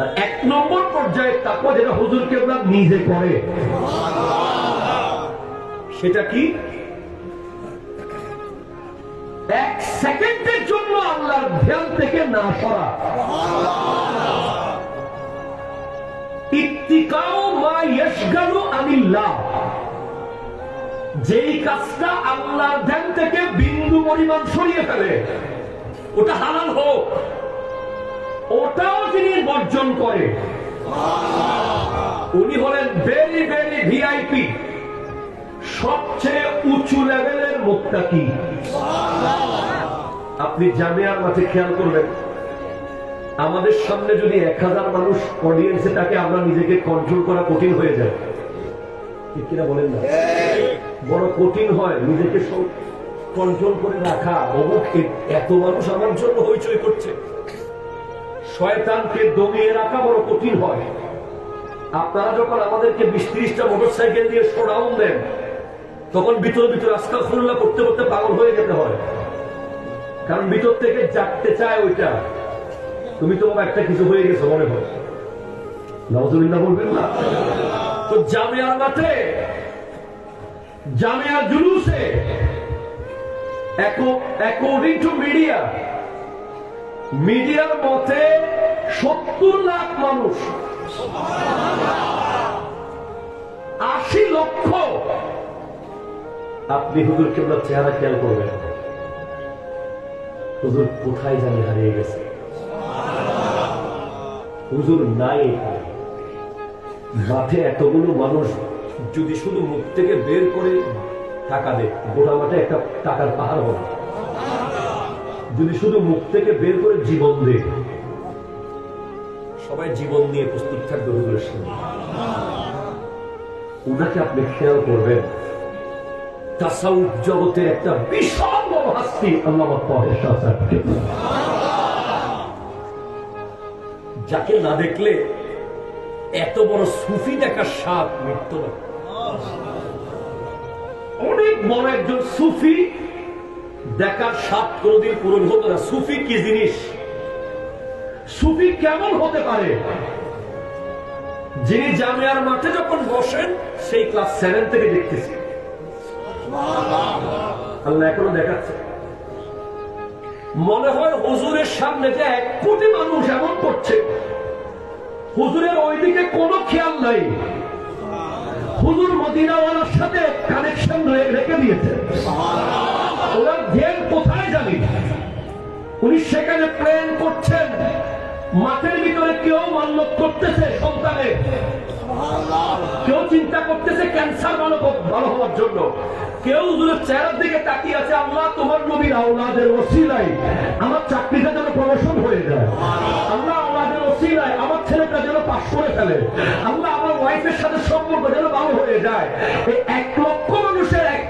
আর এক নম্বর পর্যায়ে তাকওয়া যেটা হুজুর কেবলা নিজে করে। সেটা কি? এক সেকেন্ডের জন্য আল্লাহর ধ্যান থেকে না সরা। ইত্তিকাও মা ইয়শগালু আনিল্লাহ। যেই কাজটা আল্লাহর ধ্যান থেকে বিন্দু পরিমাণ সরিয়ে ফেলে, ওটা হালাল হোক। ওটাও যিনি বর্জন করে। উনি হলেন ভেরি ভেরি ভিআইপি সবচেয়ে উঁচু লেভেলের মুক্তাকি আপনি জামিয়ার মাঠে খেয়াল করবেন, আমাদের সামনে যদি এক হাজার মানুষ অডিয়েন্সে তাকে আমরা নিজেকে কন্ট্রোল করা কঠিন হয়ে যায়। ঠিক কিনা বলেন না? বড় কঠিন হয় নিজেকে কন্ট্রোল করে রাখা। অমুক এত মানুষ আমার জন্য হইচই করছে। শয়তানকে দমিয়ে রাখা বড় কঠিন হয়। আপনারা যখন আমাদেরকে বিশ ত্রিশটা মোটর সাইকেল দিয়ে শোডাউন দেন, তখন ভিতর ভিতর আজকাল খুল্লা করতে করতে পাগল হয়ে যেতে হয়। কারণ ভিতর থেকে জাগতে চায় ওইটা। তুমি তো একটা কিছু হয়ে গেছো, মনে হয়। নজরুল্লাহ বলবেন না? তো জামিয়ার মাঠে, জামিয়ার জুলুসে অ্যাকর্ডিং টু মিডিয়া মিডিয়ার মতে সত্তর লাখ মানুষ, আশি লক্ষ। আপনি হুজুর কেবলা চেহারা খেয়াল করবেন হুজুর কোথায় জানি হারিয়ে গেছে। হুজুর নাই এখানে। মাঠে এতগুলো মানুষ যদি শুধু মুখ থেকে বের করে টাকা দেয়, গোটা মাঠে একটা টাকার পাহাড় হবে। যদি শুধু মুখ থেকে বের করে জীবন দেয়। সবাই জীবন নিয়ে প্রস্তুত থাকবে হুজুরের সামনে। ওনাকে আপনি খেয়াল করবেন তাসাউফ জগতের একটা বিশাল বড় হাস্তি আল্লাহ যাকে না দেখলে এত বড় সুফি দেখার সাপ মৃত্যু অনেক বড় একজন সুফি দেখার স্বাদ কোনদিন পূরণ হতো না। সুফি কি জিনিস? সুফি কেমন হতে পারে? যিনি জামিয়ার মাঠে যখন বসেন, সেই ক্লাস সেভেন থেকে দেখতেছি। আল্লাহ এখনও দেখাচ্ছে। মনে হয় হুজুরের সামনে যে এক কোটি মানুষ এমন করছে। হুজুরের ওইদিকে কোনো খেয়াল নাই। হুজুর মদিনাওয়ালার সাথে কানেকশন রেখে দিয়েছে ওনার ধ্যান কোথায় জানি উনি সেখানে প্রেম করছেন। মাঠের ভিতরে কেউ মান্যত করতেছে সন্তানের। কেউ চিন্তা করতেছে ক্যান্সার ভালো ভালো হওয়ার জন্য। কেউ হুজুরের চেহারার দিকে তাকিয়ে আছে, আল্লাহ, তোমার নবীর আওলাদের ওসিলাই আমার চাকরিটা যেন প্রমোশন হয়ে যায়। আল্লাহ, আওলাদের ওসিলাই আমার ছেলেটা যেন পাশ করে ফেলে। আল্লাহ, আমার ওয়াইফের সাথে সম্পর্ক যেন ভালো হয়ে যায়। এই এক লক্ষ মানুষের এক